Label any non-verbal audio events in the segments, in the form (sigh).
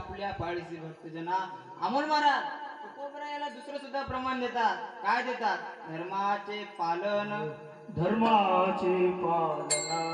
आपल्या पाळीसी भक्तजना. अमोल महाराज तुकोबरा याला दुसरं सुद्धा प्रमाण देतात. काय देतात? धर्माचे पालन. धर्माचे काय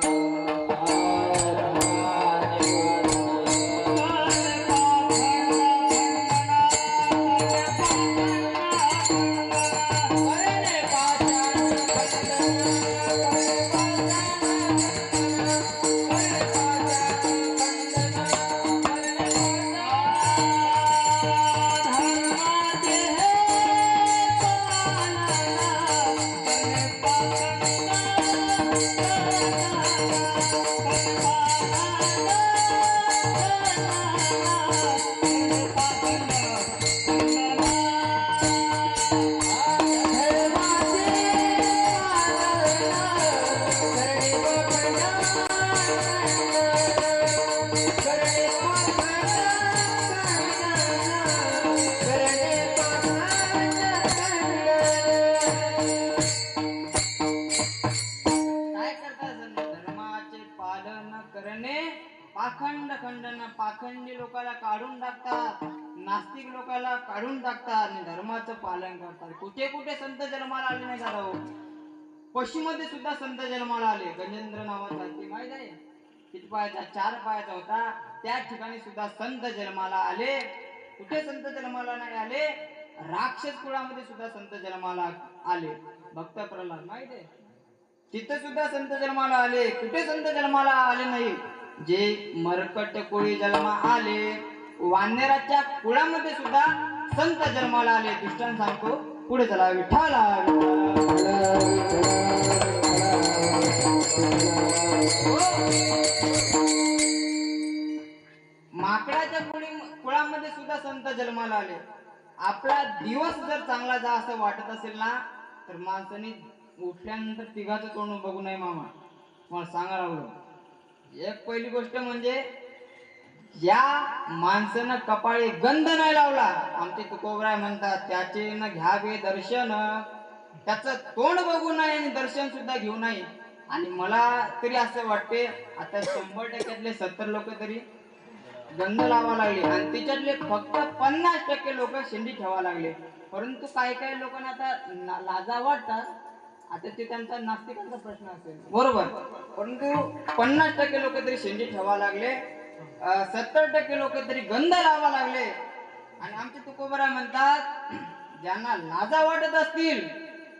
नास्तिक लोकाला काढून टाकतात आणि धर्माचं पालन करतात. कुठे कुठे संत जन्माला आले नाही झाला हो पश्चिममध्ये सुद्धा संत जन्माला आले. गजेंद्र नावाचा ते माहीत आहे? किती पायाचा? चार पायाचा होता. त्या ठिकाणी सुद्धा संत जन्माला आले. कुठे संत जन्माला नाही आले? राक्षस कुळामध्ये सुद्धा संत जन्माला आले. भक्त प्रल्हाद माहीत आहे? तिथे सुद्धा संत जन्माला आले. कुठे संत जन्माला आले नाही? जे मरकट कोळी जन्मा आले. वानेराच्या कुळामध्ये सुद्धा संत जन्माला आले दृष्टांत सांगतो पुढे चला विठाला माकडाच्या कुळी कुळामध्ये सुद्धा संत जन्माला आले. आपला दिवस जर चांगला जा असं वाटत असेल ना तर माणसाने उठल्यानंतर तिघाचं तोंड बघू नये मामा. मला सांगा लागलो एक पहिली गोष्ट म्हणजे या माणसानं कपाळी गंध नाही लावला आमचे तुकोबराय म्हणतात त्याचे न घ्यावे दर्शन. त्याचं तोंड बघू नये आणि दर्शन सुद्धा घेऊ नये. आणि मला तरी असं वाटते आता शंभर टक्क्यातले सत्तर लोक तरी गंध लावा लागले. आणि त्याच्यातले फक्त पन्नास टक्के लोक शेंडी ठेवा लागले. परंतु काही काही लोकांना आता लाजा वाटतात. आता ते त्यांचा नास्तिकांचा प्रश्न असेल. बरोबर. परंतु पन्नास टक्के लोक तरी शेंडी ठेवा लागले. सत्तर टक्के लोक तरी गंध लावा लागले. आणि आमचे तुकोबरा म्हणतात ज्यांना लाजा वाटत असतील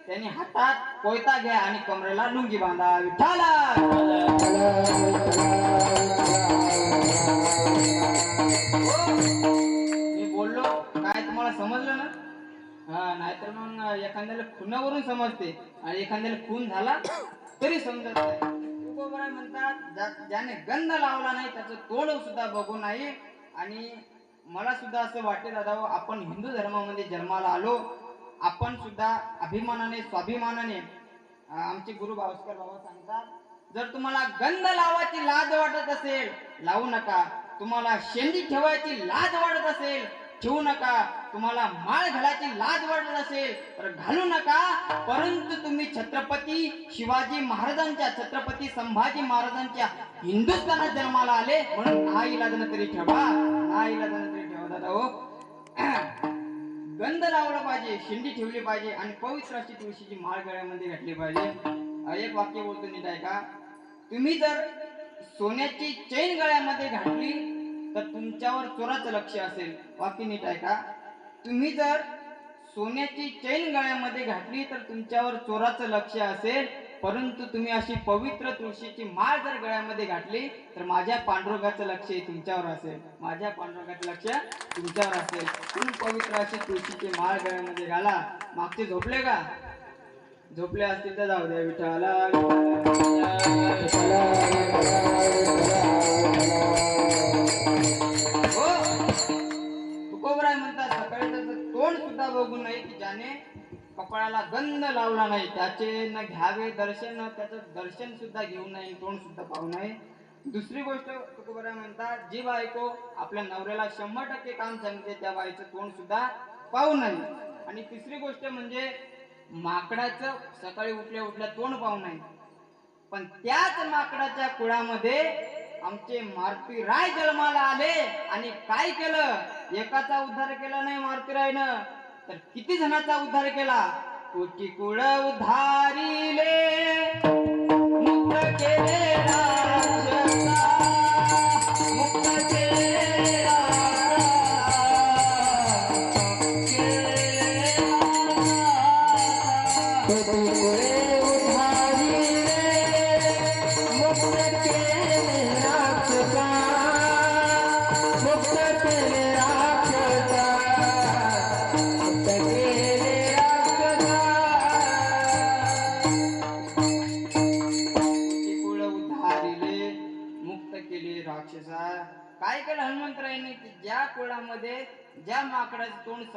त्यांनी हातात कोयता घ्या आणि कमरेला लुंगी बांधा. विठाला मी बोललो काय तुम्हाला समजलं ना? हा नाहीतर मग एखाद्याला खुनावरून समजते आणि एखाद्याला खून झाला तरी समजत नाही. तुकोबराय म्हणतात ज्या- ज्याने गंध लावला नाही त्याचं तोंड सुद्धा बघू नाही. आणि मला सुद्धा असं वाटते दादा आपण हिंदू धर्मामध्ये जन्माला आलो. आपण सुद्धा अभिमानाने स्वाभिमानाने आमचे गुरु भावस्कर बाबा सांगतात जर तुम्हाला गंध लावायची लाज वाटत असेल लावू नका. तुम्हाला शेंडी ठेवायची लाज वाटत असेल ठेवू नका. तुम्हाला माळ घालायची लाज वाटत असेल तर घालू नका. परंतु तुम्ही छत्रपती शिवाजी महाराजांच्या छत्रपती संभाजी महाराजांच्या हिंदुस्थानात जन्माला आले म्हणून हा इलाजनं तरी ठेवा. हा इलाजनं तरी ठेवा दादा हो. (clears throat) गंध लावला पाहिजे शिंडी ठेवली पाहिजे आणि पवित्र अशी तुळशीची माळ गळ्यामध्ये घातली पाहिजे. एक वाक्य बोलतो नीट आहे का तुम्ही जर सोन्याची चैन गळ्यामध्ये घातली तर तुमच्यावर चोराचं लक्ष असेल. वाक्य नीट आहे का तुम्ही जर सोन्याची चैन गळ्यामध्ये घातली तर तुमच्यावर चोराचं लक्ष असेल. परंतु तुम्ही अशी पवित्र तुळशीची माळ जर गळ्यामध्ये घातली तर माझ्या पांडुरंगाचं लक्ष तुमच्यावर असेल. माझ्या पांडुरंगाचं लक्ष तुमच्यावर असेल. तुम्ही पवित्र अशी तुळशीची माळ गळ्यामध्ये घाला. मागचे झोपले का? झोपले असतील तर जाऊ द्या विठाला हो! तुकोबराय म्हणतात सकाळी त्याचं तोंड सुद्धा बघू नये की ज्याने कपाळाला गंध लावला नाही. त्याचे न घ्यावे दर्शन न त्याचं दर्शन सुद्धा घेऊ नये तोंड सुद्धा पाहू नये. दुसरी गोष्ट तुकोबराय म्हणतात जी बायको आपल्या नवऱ्याला शंभर टक्के काम सांगते त्या बाईचं तोंड सुद्धा पाहू नये. आणि तिसरी गोष्ट म्हणजे माकडाचं सकाळी उठल्या उठल्या तोंड पाहू नये. पण त्याच माकडाच्या कुळामध्ये आमचे मारुती राय जन्माला आले आणि काय केलं? एकाचा उद्धार केला नाही मारुती रायनं तर किती जणांचा उद्धार केला? कोटी कुळ उधारिले.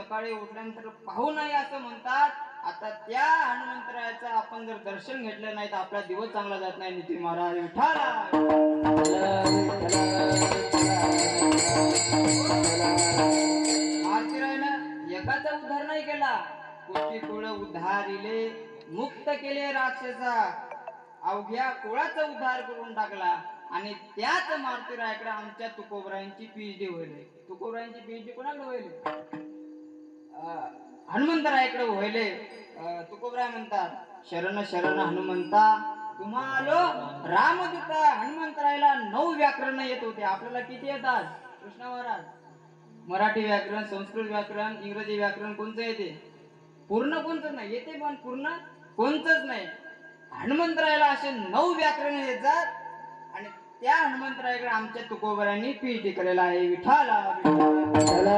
सकाळी उठल्यानंतर पाहू नये असं म्हणतात. आता त्या हनुमंतरायाचं आपण जर दर्शन घेतलं नाही तर आपला दिवस चांगला जात नाही नितीन महाराज. विठाला एकाचा उद्धार नाही केला. कोटी कुळ उद्धारिले मुक्त केले राक्षसा. अवघ्या कुळाचा उद्धार करून टाकला. आणि त्याच मारुतीरायाकडे आमच्या तुकोबरायांची पीएचडी होईल तुकोबरायांची पीएचडी कोणाकडे होईल हनुमंतरायाकडे व्हायले. तुकोबराय म्हणतात शरण शरण हनुमंता तुम्हाला रामदूता हनुमंतरायला नऊ व्याकरण येत होते. आपल्याला किती येतात? कृष्ण महाराज मराठी व्याकरण संस्कृत व्याकरण इंग्रजी व्याकरण कोणतं येते? पूर्ण कोणतं नाही येते पण पूर्ण कोणतंच नाही. हनुमंतरायाला असे नऊ व्याकरण येतात आणि त्या हनुमंतरायाकडे आमच्या तुकोबरांनी पीएचडी केलेला आहे. विठाला विठाला. एवढा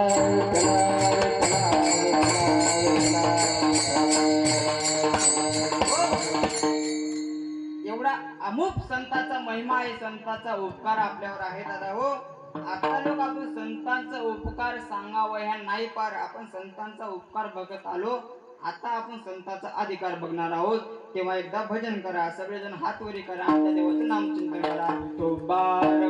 अमुक संतांचा महिमा आहे संतांचा उपकार आपल्यावर आहे दादा हो. आता लोक आपण संतांचा उपकार सांगावं ह्या नाही पार. आपण संतांचा उपकार बघत आलो. आता आपण संतांचा अधिकार बघणार आहोत. तेव्हा एकदा भजन करा सगळेजण हात वरी करा आपल्या देवाचं नामचिंतन करा. तो बार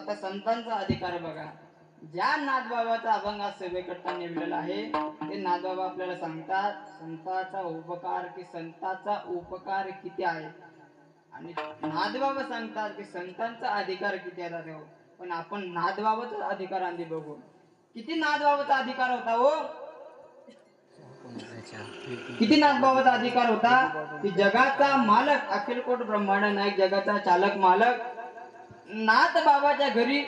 आता संतांचा अधिकार बघा. ज्या नाथबाबाचा अभंग सेवेकरता नेमलेला आहे ते नाथबाबा आपल्याला सांगतात संताचा उपकार की संताचा उपकार किती आहे? आणि नाथबाबा सांगतात की संतांचा अधिकार किती आहे दादा हो? पण आपण नाथबाबाचा अधिकार आधी बघू. किती नाथबाबाचा अधिकार होता हो? किती नाथबाबाचा अधिकार होता? की जगाचा मालक अखिलकोट ब्रह्मांड नाईक जगाचा चालक मालक नाथ बाबाच्या घरी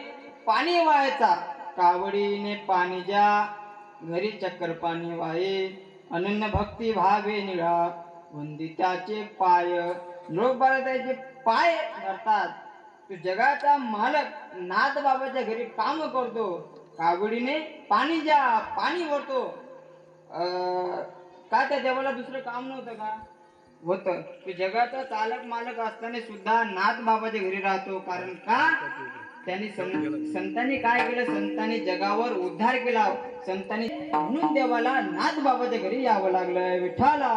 पाणी वाहायचा. कावडीने पाणी ज्या घरी चक्कर पाणी वाहे अनन्य भक्ती भावे निळा वंदिताचे पाय. लोक पाय धरतात. तू जगाचा मालक नाथ बाबाच्या घरी काम करतो. कावडीने पाणी ज्या पाणी वरतो का त्या देवाला दुसरं काम नव्हतं का? होत. की जगाचा चालक मालक असताना सुद्धा नाथ बाबाच्या घरी राहतो. कारण का? त्यांनी संतांनी काय केलं? संतांनी जगावर उद्धार केला. संतांनी म्हणून देवाला नाथ बाबाच्या घरी यावं लागलं. विठाला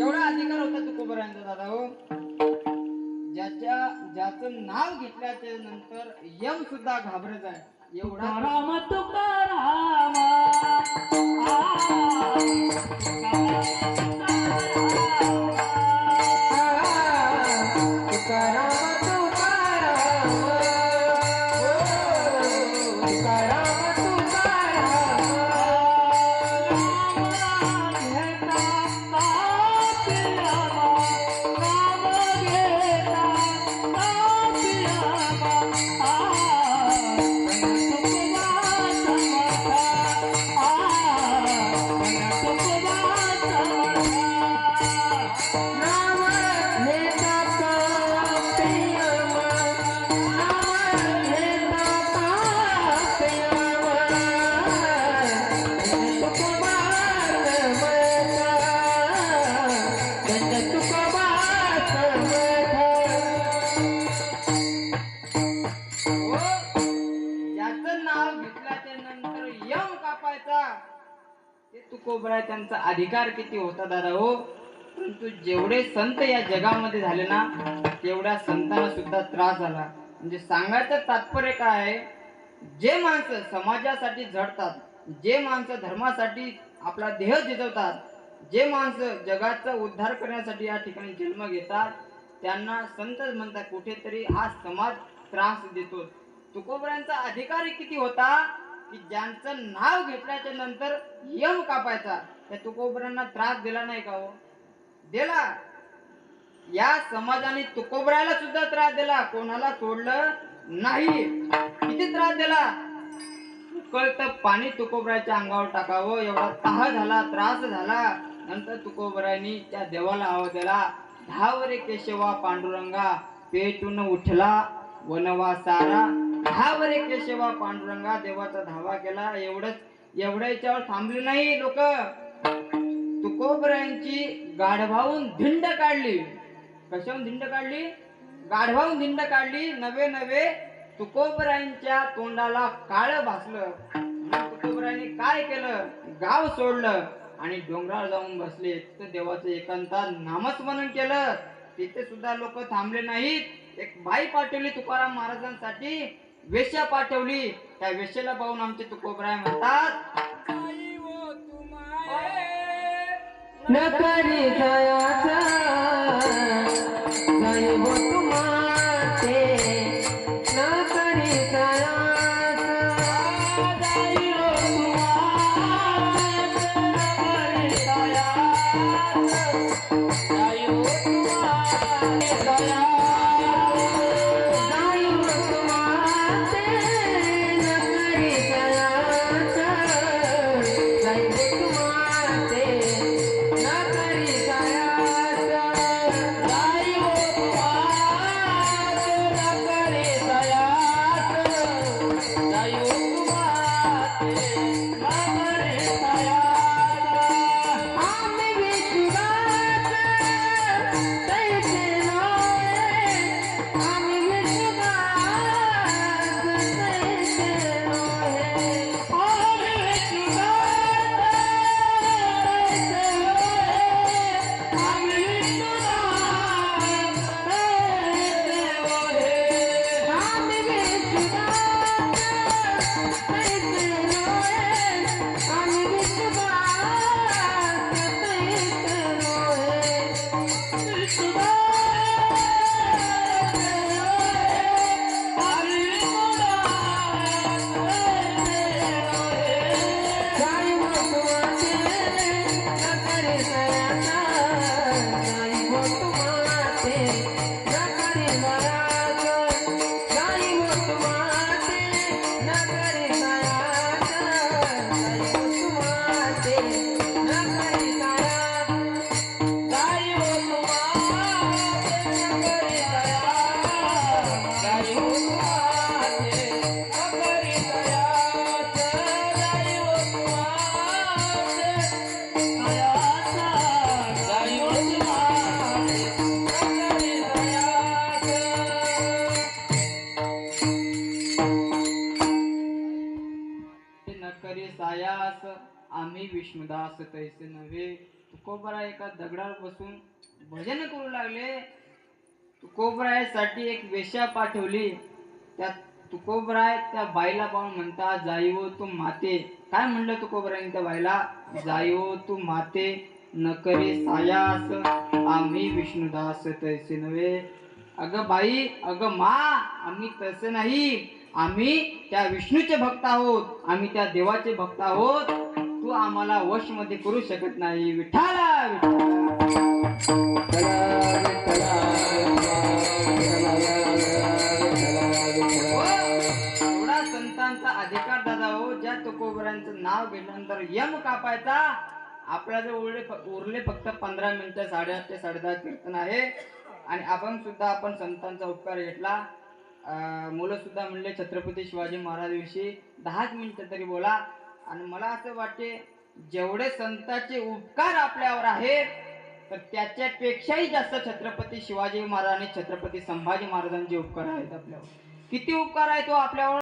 एवढा अधिकार होता तुकोबरायांचा दादा हो. ज्याच्या ज्याचं नाव घेतल्याच्या नंतर यम सुद्धा घाबरत आहे. एवढा राम तुकाराम तुकोबराय त्यांचा अधिकार किती होता दादा हो? परंतु जेवढे संत या जगामध्ये झाले ना तेवढ्या संतांना सुद्धा त्रास झाला. म्हणजे सांगायचं तात्पर्य काय आहे? जे माणसं समाजासाठी झडतात जे माणसं धर्मासाठी आपला देह जिजवतात जे माणसं जगाचा उद्धार करण्यासाठी या ठिकाणी जन्म घेतात त्यांना संत म्हणतात कुठेतरी हा समाज त्रास देतो. तुकोबऱ्यांचा अधिकारी किती होता? की ज्यांचं नाव घेतल्याच्या नंतर यम कापायचा. त्या तुकोबरांना त्रास दिला नाही का हो? दिला. या समाजाने तुकोबरायला सुद्धा त्रास दिला. कोणाला सोडलं नाही. किती त्रास दिला? उकळतं पाणी तुकोबराच्या अंगावर टाकावं. एवढा तह झाला त्रास झाला. नंतर तुकोबरायनी त्या देवाला आवाज दिला. धावरे केशवा पांडुरंगा पेटून उठला. वनवासारा सारा धावरे केशवा पांडुरंगा देवाचा धावा केला. एवढंच एवढ्या याच्यावर थांबले नाही लोक. तुकोबऱ्यांची गाढवाहून धिंड काढली. कशाहून धिंड काढली? गाढवाहून धिंड काढली. नवे नवे तुकोबऱ्यांच्या तोंडाला काळ भासलं. तुकोबऱ्यांनी काय केलं? गाव सोडलं आणि डोंगरावर जाऊन बसले. तिथे देवाचं एकांतात नामस्मरण केलं. तिथे सुद्धा लोक थांबले नाहीत. एक बाई पाठवली तुकाराम महाराजांसाठी. वेश्या पाठवली. त्या वेश्याला पाहून आमचे तुकोबराय म्हणतात न करी जायाचा आम्ही तैसे नव्हे. तुकोबरा एका दगडावर बसून भजन करू लागले. तुकोबरायसाठी एक वेश्या पाठवली. त्या तुकोबराय त्या बाईला पाहून म्हणता जाईवो तू माते. काय म्हणलं तुकोबरायने त्या बाईला? जाईवो तू माते न सायास. आम्ही विष्णुदास तैसे नव्हे. अगं बाई अगं मा आम्ही तसे नाही. आम्ही त्या विष्णूचे भक्त आहोत. आम्ही त्या देवाचे भक्त आहोत. तू आम्हाला वशमध्ये करू शकत नाही. विठाला एवढा संतांचा अधिकार दादा हो ज्या तुकोबरांचं नाव घेतल्यानंतर यम कापायचा आपल्या जर उरले उरले फक्त पंधरा मिनिटं साडेआठ ते साडेदहा कीर्तन आहे. आणि आपण सुद्धा आपण संतांचा उपकार घेतला. मुलं सुद्धा म्हणले छत्रपती शिवाजी महाराजांविषयी दहाच मिनिटं तरी बोला. आणि मला असं वाटते जेवढे संतांचे उपकार आपल्यावर आहेत तर त्याच्यापेक्षाही जास्त छत्रपती शिवाजी महाराज आणि छत्रपती संभाजी महाराजांचे उपकार आहेत आपल्यावर. किती उपकार आहे तो हो आपल्यावर?